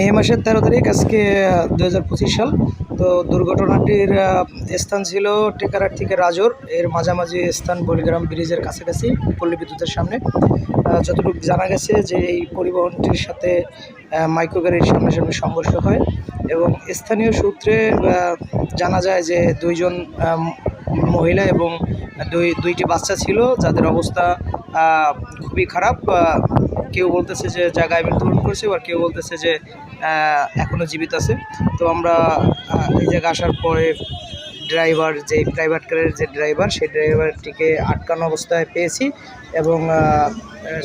মে মাসের তেরো তারিখ আজকে দু হাজার পঁচিশ সাল। তো দুর্ঘটনাটির স্থান ছিল টেকারার থেকে রাজোর। এর মাঝামাঝি স্থান বলিগ্রাম ব্রিজের কাছাকাছি পল্লী বিদ্যুতের সামনে। যতটুকু জানা গেছে যে এই পরিবহনটির সাথে আহ, মাইক্রো গাড়ির সামনাসামনি সংঘর্ষ হয় এবং স্থানীয় সূত্রে জানা যায় যে দুইজন মহিলা এবং দুই দুইটি বাচ্চা ছিল। যাদের অবস্থা খুবই খারাপ। কেউ বলতেছে যে জায়গায় মৃত্যুবরণ করেছে আর কেউ বলতেছে যে এখনও এখনও জীবিত আছে। তো আমরা এই জায়গায় আসার পরে ড্রাইভার যে প্রাইভেট কারের যে ড্রাইভার সেই ড্রাইভারটিকে আটকানো অবস্থায় পেয়েছি এবং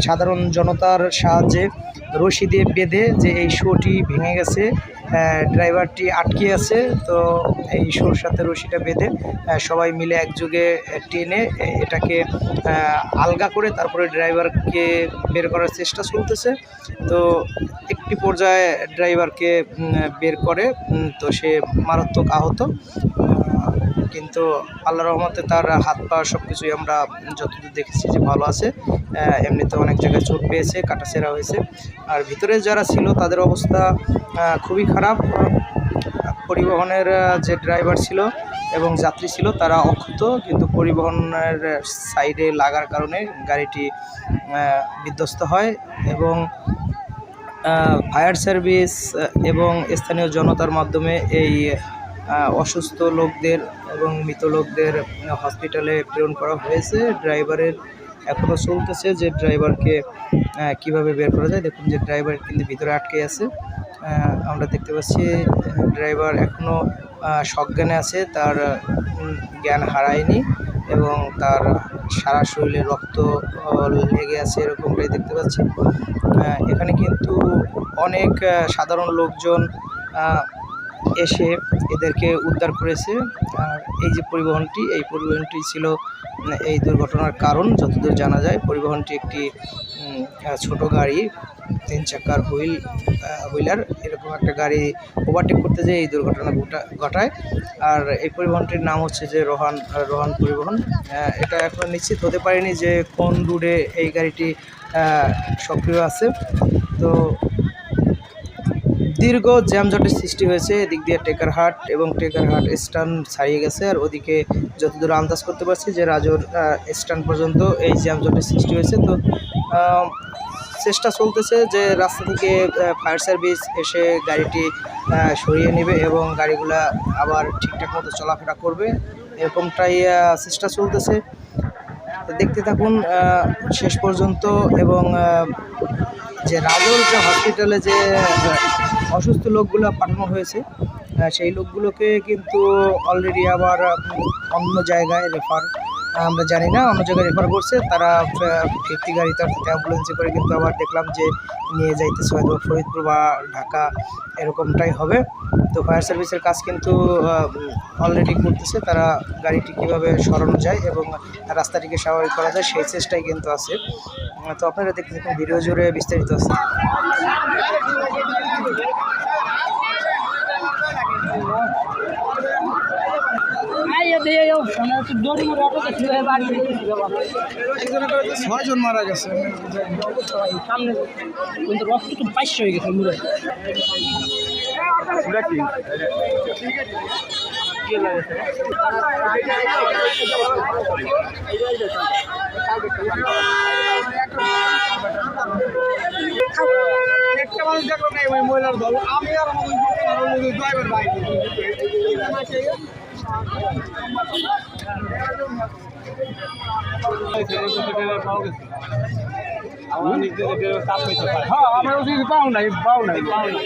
সাধারণ জনতার সাহায্যে রশি দিয়ে বেঁধে যে এই শোটি ভেঙে গেছে ড্রাইভারটি আটকে আছে তো এই শোর সাথে রশিটা বেঁধে সবাই মিলে একযোগে টেনে এটাকে আলগা করে তারপরে ড্রাইভারকে বের করার চেষ্টা চলতেছে। তো একটি পর্যায়ে ড্রাইভারকে বের করে তো সে মারাত্মক আহত। আহ, কিন্তু আল্লাহ রহমতে তার হাত পা সব কিছুই আমরা যতদূর দেখেছি যে ভালো আছে এমনিতে অনেক জায়গায় চোট পেয়েছে, কাটাছেঁড়া হয়েছে। আর ভিতরে যারা ছিল তাদের অবস্থা খুবই খারাপ। পরিবহনের যে ড্রাইভার ছিল এবং যাত্রী ছিল তারা অক্ষত, কিন্তু পরিবহনের সাইডে লাগার কারণে গাড়িটি বিধ্বস্ত হয় এবং ফায়ার সার্ভিস এবং স্থানীয় জনতার মাধ্যমে এই অসুস্থ লোকদের এবং মৃত লোকদের হসপিটালে প্রেরণ করা হয়েছে। ড্রাইভারের এখনও চলতেছে যে ড্রাইভারকে কীভাবে বের করা যায়। দেখুন যে ড্রাইভার কিন্তু ভিতরে আটকে আছে। আমরা দেখতে পাচ্ছি, ড্রাইভার এখনও সজ্ঞানে আছে। তার জ্ঞান হারায়নি এবং তার সারা শরীরে রক্ত লেগে আছে এরকমটাই দেখতে পাচ্ছি। এখানে কিন্তু অনেক সাধারণ লোকজন এসে এদেরকে উদ্ধার করেছে। আর এই যে পরিবহনটি, এই পরিবহনটি ছিল এই দুর্ঘটনার কারণ যতদূর জানা যায়, পরিবহনটি একটি ছোট গাড়ি, তিন চাকার হুইল হুইলার, এরকম একটা গাড়ি ওভারটেক করতে যেয়ে এই দুর্ঘটনা ঘটা- ঘটায়। আর এই পরিবহনটির নাম হচ্ছে যে রোহান রোহান পরিবহন। এটা এখন নিশ্চিত হতে পারেনি যে কোন রুটে এই গাড়িটি সক্রিয় আছে। তো দীর্ঘ জ্যামজটের সৃষ্টি হয়েছে। এদিক দিয়ে টেকারহাট এবং টেকারহাট স্ট্যান্ড ছাড়িয়ে গেছে আর ওদিকে যতদূর আন্দাজ করতে পারছি যে রাজোর স্ট্যান্ড পর্যন্ত এই জ্যামজটের সৃষ্টি হয়েছে। তো চেষ্টা চলতেছে যে রাস্তা থেকে ফায়ার সার্ভিস এসে গাড়িটি সরিয়ে নেবে এবং গাড়িগুলা আবার ঠিকঠাক মতো চলাফেরা করবে। এরকমটাই চেষ্টা চলতেছে। দেখতে থাকুন শেষ পর্যন্ত এবং যে রাজল যে হসপিটালে যে অসুস্থ লোকগুলো পাঠানো হয়েছে। সেই লোকগুলোকে কিন্তু অলরেডি আবার অন্য জায়গায় রেফার আমরা জানি না অন্য জায়গায় রেফার করছে তারা ফিফটি গাড়িতে অর্থাৎ অ্যাম্বুলেন্সে করে কিন্তু আবার দেখলাম যে নিয়ে যাইতেছে হয়তো ফরিদপুর বা ঢাকা এরকমটাই হবে তো ফায়ার সার্ভিসের কাজ কিন্তু অলরেডি করতেছে তারা গাড়িটি কীভাবে সরানো যায় এবং রাস্তাটিকে স্বাভাবিক করা যায় সেই চেষ্টাই কিন্তু আছে তো আপনারা দেখতে থাকুন ভিডিও জুড়ে বিস্তারিত আছে ছয়জন মারা গেছে। সামনে কিন্তু রক্ত তো পাইশ হয়ে গেছে মুড়ে। একটা মানুষ দেখল না ওই মহিলার দল। আমি আর আমার ড্রাইভার বাইক আমার ওদিকে পাও নাই পাও নাই। পাও নাই